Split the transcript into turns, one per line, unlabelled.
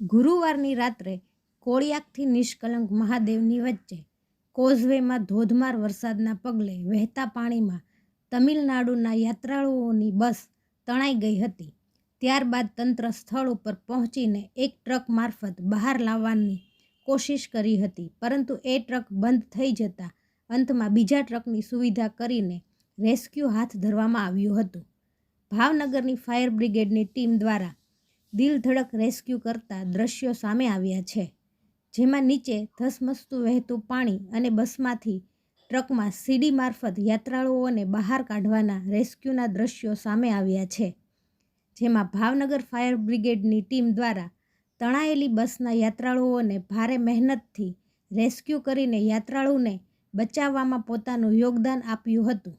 ગુરુવારની રાત્રે કોળિયાકથી નિષ્કલંક મહાદેવની વચ્ચે કોઝવેમાં ધોધમાર વરસાદના પગલે વહેતા પાણીમાં તમિલનાડુના યાત્રાળુઓની બસ તણાઈ ગઈ હતી. ત્યારબાદ તંત્ર સ્થળ ઉપર પહોંચીને એક ટ્રક મારફત બહાર લાવવાની કોશિશ કરી હતી, પરંતુ એ ટ્રક બંધ થઈ જતાં અંતમાં બીજા ટ્રકની સુવિધા કરીને રેસ્ક્યુ હાથ ધરવામાં આવ્યું હતું. ભાવનગરની ફાયર બ્રિગેડની ટીમ દ્વારા દિલધડક રેસ્ક્યુ કરતા દ્રશ્યો સામે આવ્યા છે, જેમાં નીચે ધસમસતું વહેતું પાણી અને બસમાંથી ટ્રકમાં સીડી મારફત યાત્રાળુઓને બહાર કાઢવાના રેસ્ક્યુના દ્રશ્યો સામે આવ્યા છે, જેમાં ભાવનગર ફાયર બ્રિગેડની ટીમ દ્વારા તણાયેલી બસના યાત્રાળુઓને ભારે મહેનતથી રેસ્ક્યુ કરીને યાત્રાળુને બચાવવામાં પોતાનું યોગદાન આપ્યું હતું.